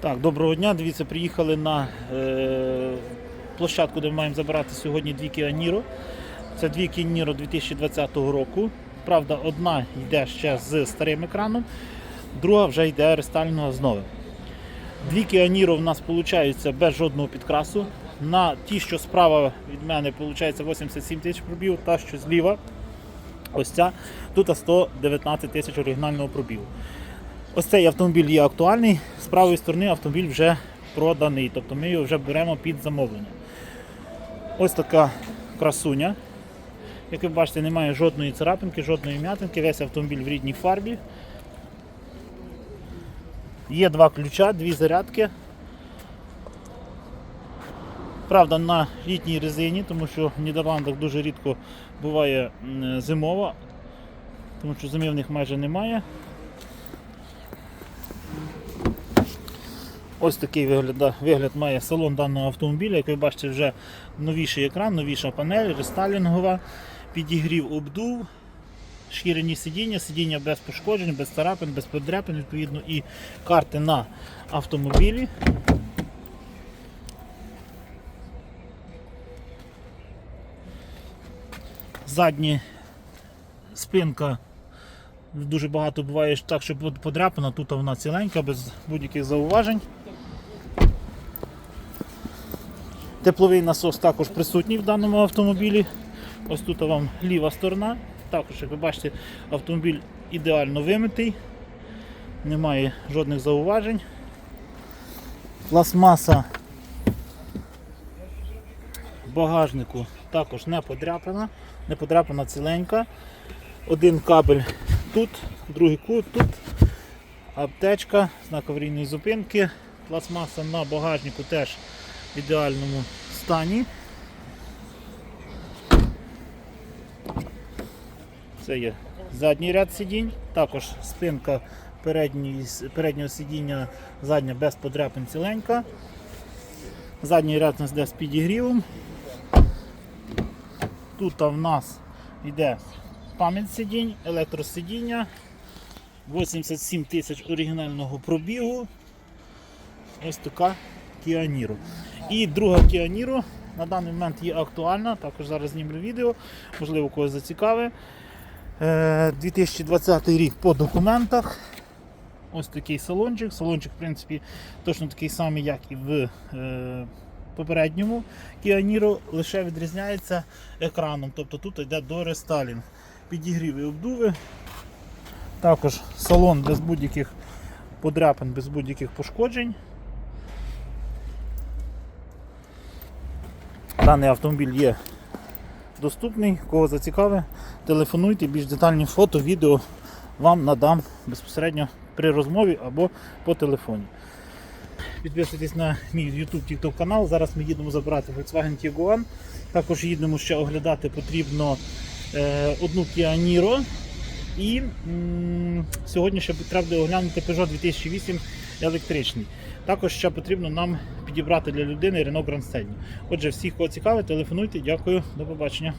Так, доброго дня. Дивіться, приїхали на е, площадку, де ми маємо забирати сьогодні дві Kia Niro. Це дві Kia Niro 2020 року. Правда, одна йде ще з старим екраном, друга вже йде рестайлінова з новим. Дві Kia Niro в нас виходить без жодного підкрасу. На ті, що справа від мене, виходить 87 тисяч пробігу, та що зліва, ось ця, тут 119 тисяч оригінального пробігу. Ось цей автомобіль є актуальний, з правої сторони автомобіль вже проданий, тобто ми його вже беремо під замовлення. Ось така красуня. Як ви бачите, немає жодної царапинки, жодної м'ятинки, весь автомобіль в рідній фарбі. Є два ключа, дві зарядки. Правда, на літній резині, тому що в Нідерландах дуже рідко буває зимова, тому що зими в них майже немає. Ось такий вигляд, вигляд має салон даного автомобіля. Як ви бачите, вже новіший екран, новіша панель, рестайлінгова, підігрів обдув, шкіряні сидіння, сидіння без пошкоджень, без царапин, без подряпин, відповідно, і карти на автомобілі. Задні спинка Дуже багато буває так, що подряпана, тут вона ціленька, без будь-яких зауважень. Тепловий насос також присутній в даному автомобілі. Ось тут вам ліва сторона. Також, як ви бачите, автомобіль ідеально вимитий, немає жодних зауважень. Пластмаса багажнику також не подряпана, не подряпана ціленька. Один кабель тут, другий кут тут, аптечка, знак аварійної зупинки, пластмаса на багажнику теж ідеальному стані. Це є задній ряд сидінь, також спинка переднього сидіння задня без подряпин ціленька. Задній ряд нас йде з підігрівом. Тут в нас йде пам'ять сидінь, електросидіння, 87 тисяч оригінального пробігу. Ось така Kia. І друга Kia Niro на даний момент є актуальна, також зараз знімлю відео, можливо, когось зацікавить. Е, 2020 рік по документах. Ось такий салончик. Салончик, в принципі, точно такий самий, як і в е, попередньому Kia Niro, лише відрізняється екраном. Тобто тут йде до рестайлінг. Підігрів і обдуви. Також салон без будь-яких подряпин, без будь-яких пошкоджень. Даний автомобіль є доступний, кого зацікавить, телефонуйте, більш детальні фото, відео вам надам безпосередньо при розмові або по телефоні. Підписуйтесь на мій YouTube TikTok канал. Зараз ми їдемо забирати Volkswagen Tiguan. Також їдемо ще оглядати потрібно е, одну Kia Niro. І м, сьогодні ще треба оглянути Peugeot 2008 електричний. Також ще потрібно нам підібрати для людини Renault Grand Scenic. Отже, всіх, кого цікавить, телефонуйте. Дякую, до побачення.